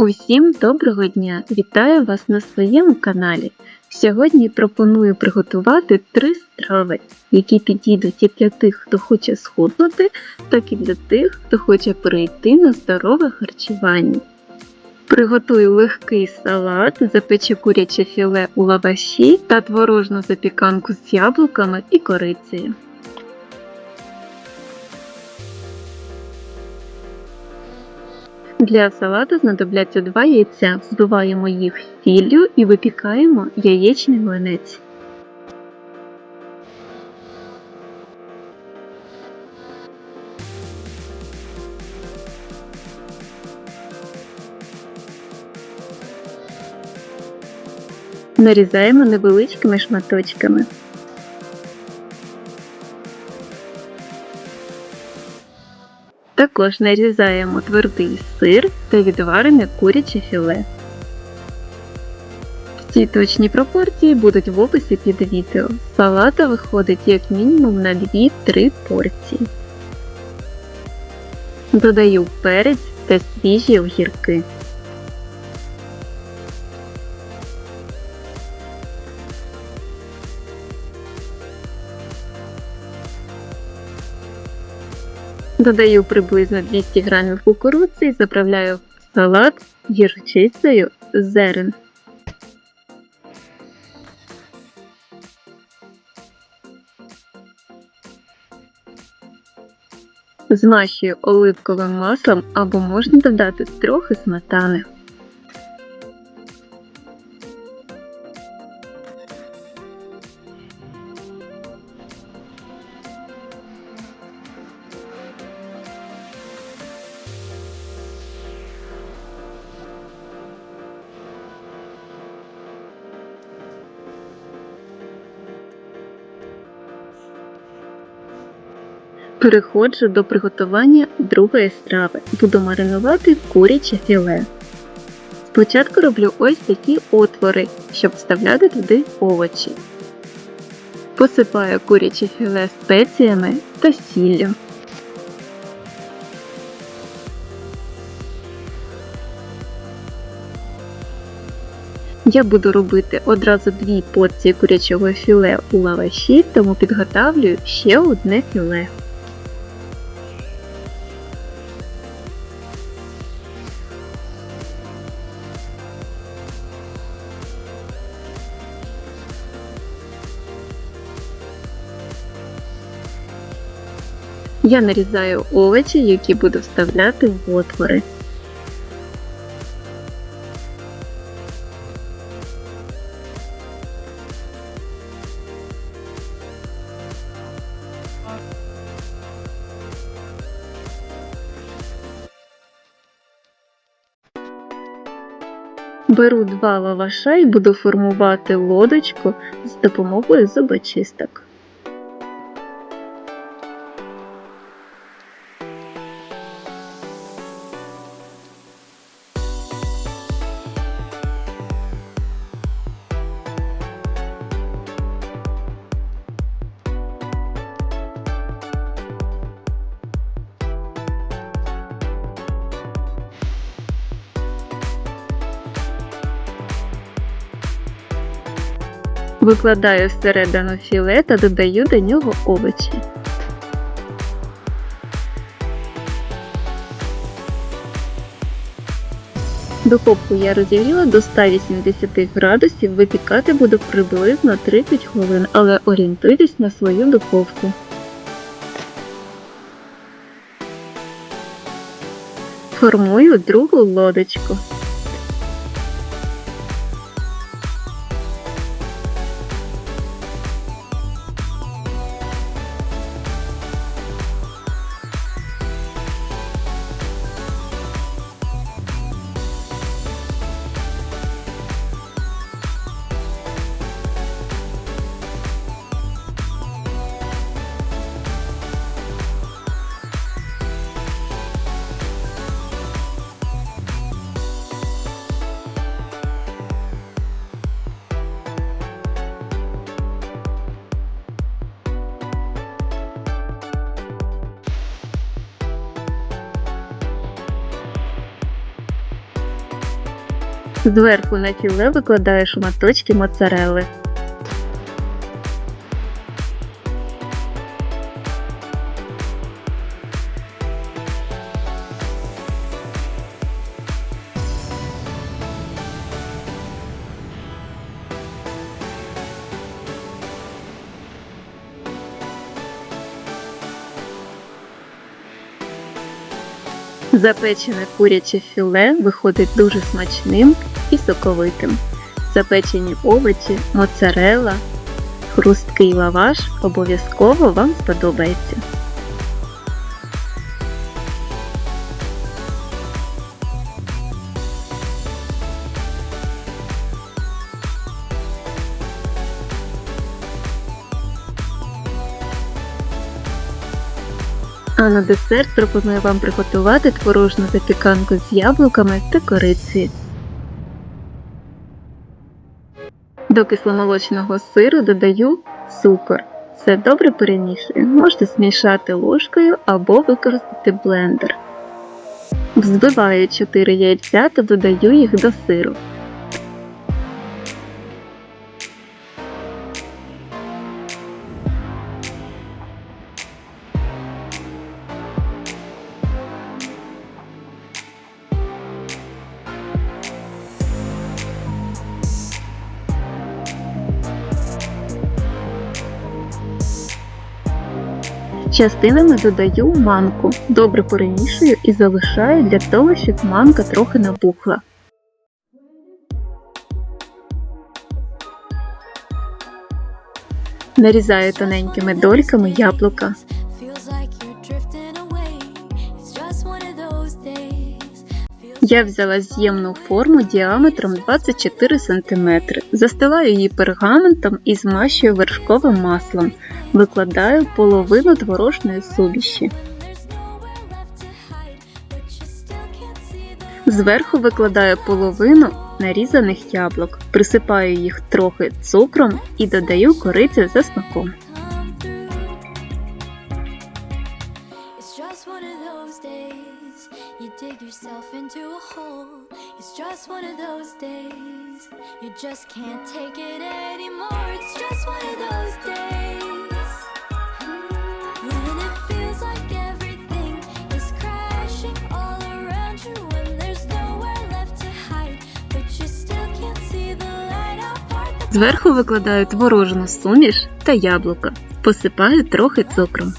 Усім доброго дня! Вітаю вас на своєму каналі. Сьогодні пропоную приготувати три страви, які підійдуть як для тих, хто хоче схуднути, так і для тих, хто хоче перейти на здорове харчування. Приготую легкий салат, запечу куряче філе у лаваші та творожну запіканку з яблуками і корицею. Для салату знадобляться два яйця. Взбиваємо їх сіллю і випікаємо яєчний млинець. Нарізаємо невеличкими шматочками. Також нарізаємо твердий сир та відварене куряче філе. Всі точні пропорції будуть в описі під відео. Салата виходить як мінімум на 2-3 порції. Додаю перець та свіжі огірки. Додаю приблизно 200 грамів кукурудзи і заправляю в салат гірчицею зерен. Змащую оливковим маслом або можна додати трохи сметани. Переходжу до приготування другої страви. Буду маринувати куряче філе. Спочатку роблю ось такі отвори, щоб вставляти туди овочі. Посипаю куряче філе спеціями та сіллю. Я буду робити одразу дві порції курячого філе у лаваші, тому підготавлюю ще одне філе. Я нарізаю овочі, які буду вставляти в отвори. Беру два лаваша і буду формувати лодочку з допомогою зубочисток. Викладаю всередину філе та додаю до нього овочі. Духовку я розігріла до 180 градусів, випікати буду приблизно 30 хвилин, але орієнтуйтесь на свою духовку. Формую другу лодочку. Зверху на філе викладаю шматочки моцарели. Запечене куряче філе виходить дуже смачним соковитим. Запечені овочі, моцарелла, хрусткий лаваш обов'язково вам сподобається. А на десерт пропоную вам приготувати творожну запіканку з яблуками та корицею. До кисломолочного сиру додаю цукор. Все добре перемішую. Можете змішати ложкою або використати блендер. Взбиваю 4 яйця та додаю їх до сиру. Частинами додаю манку. Добре перемішую і залишаю для того, щоб манка трохи набухла. Нарізаю тоненькими дольками яблука. Я взяла з'ємну форму діаметром 24 см, застилаю її пергаментом і змащую вершковим маслом. Викладаю половину творожної суміші. Зверху викладаю половину нарізаних яблук, присипаю їх трохи цукром і додаю корицю за смаком. Dig yourself into a hole. It's just one of those days. You just can't take it anymore. It's just one of those days. When it feels like everything is crashing all around you. When there's nowhere left to hide. But you still can't see the light. I'll Зверху викладаю творожну суміш та яблука, посипаю трохи цукром.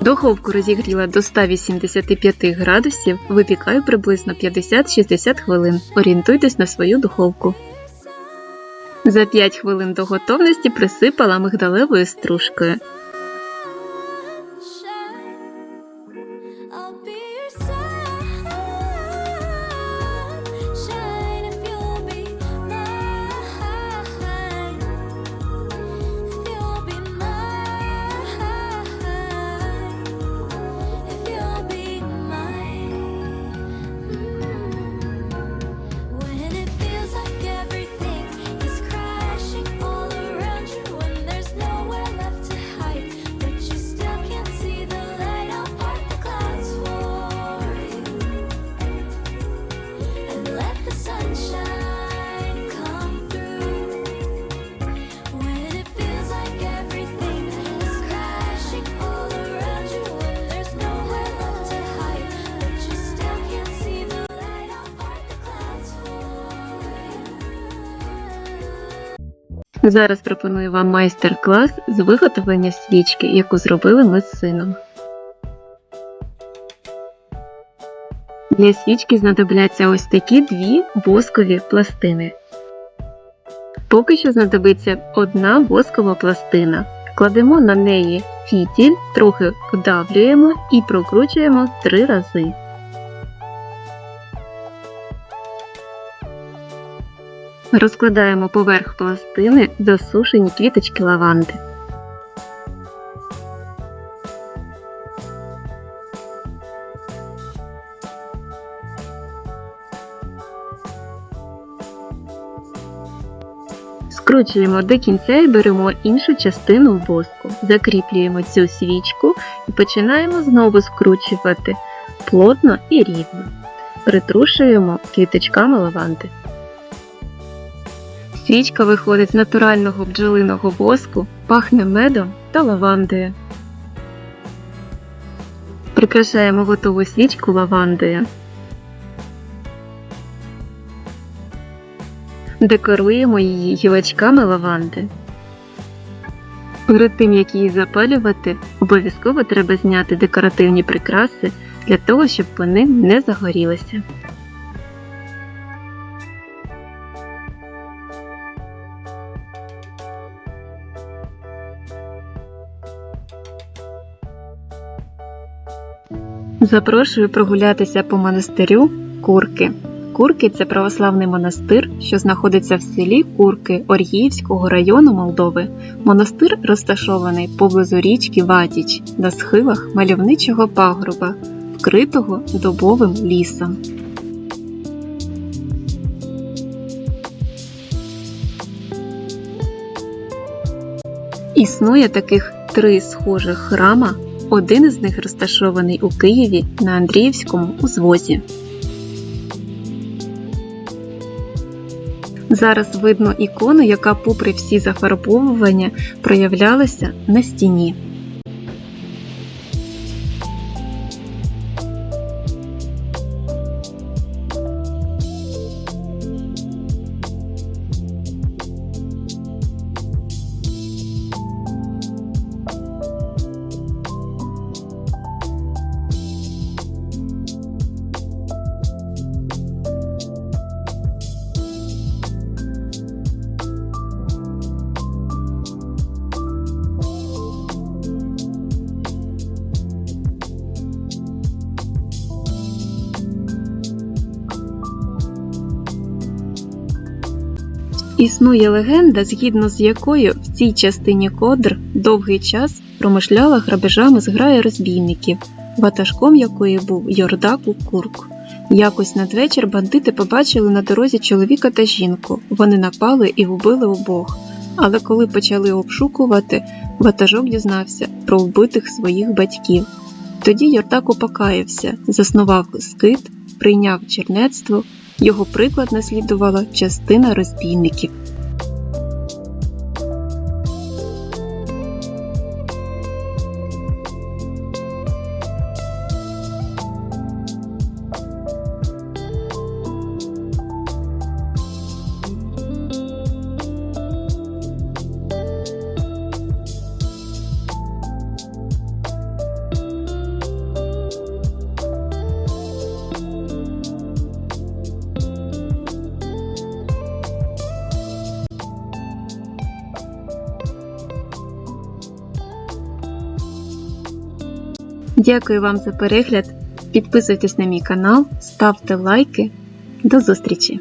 Духовку розігріла до 185 градусів, випікаю приблизно 50-60 хвилин. Орієнтуйтесь на свою духовку. За 5 хвилин до готовності присипала мигдалевою стружкою. Зараз пропоную вам майстер-клас з виготовлення свічки, яку зробили ми з сином. Для свічки знадобляться ось такі дві воскові пластини. Поки що знадобиться одна воскова пластина. Кладемо на неї фітіль, трохи вдавлюємо і прокручуємо три рази. Розкладаємо поверх пластини засушені квіточки лаванди. Скручуємо до кінця і беремо іншу частину в воску. Закріплюємо цю свічку і починаємо знову скручувати плотно і рівно. Притрушуємо квіточками лаванди. Свічка виходить з натурального бджолиного воску, пахне медом та лавандою. Прикрашаємо готову свічку лавандою. Декоруємо її гілочками лаванди. Перед тим як її запалювати, обов'язково треба зняти декоративні прикраси для того, щоб вони не загорілися. Запрошую прогулятися по монастирю Курки. Курки це православний монастир, що знаходиться в селі Курки Оргіївського району Молдови. Монастир розташований поблизу річки Ватіч на схилах мальовничого пагорба, вкритого дубовим лісом. Існує таких три схожих храма. Один із них розташований у Києві на Андріївському узвозі. Зараз видно ікону, яка, попри всі зафарбовування, проявлялася на стіні. Існує легенда, згідно з якою в цій частині кодр довгий час промишляла грабежами зграя розбійників, ватажком якої був Йордаку Курк. Якось надвечір бандити побачили на дорозі чоловіка та жінку. Вони напали і вбили обох. Але коли почали обшукувати, ватажок дізнався про вбитих своїх батьків. Тоді Йордаку покаявся, заснував скит, прийняв чернецтво його приклад наслідувала частина розбійників. Дякую вам за перегляд. Підписуйтесь на мій канал, ставте лайки. До зустрічі!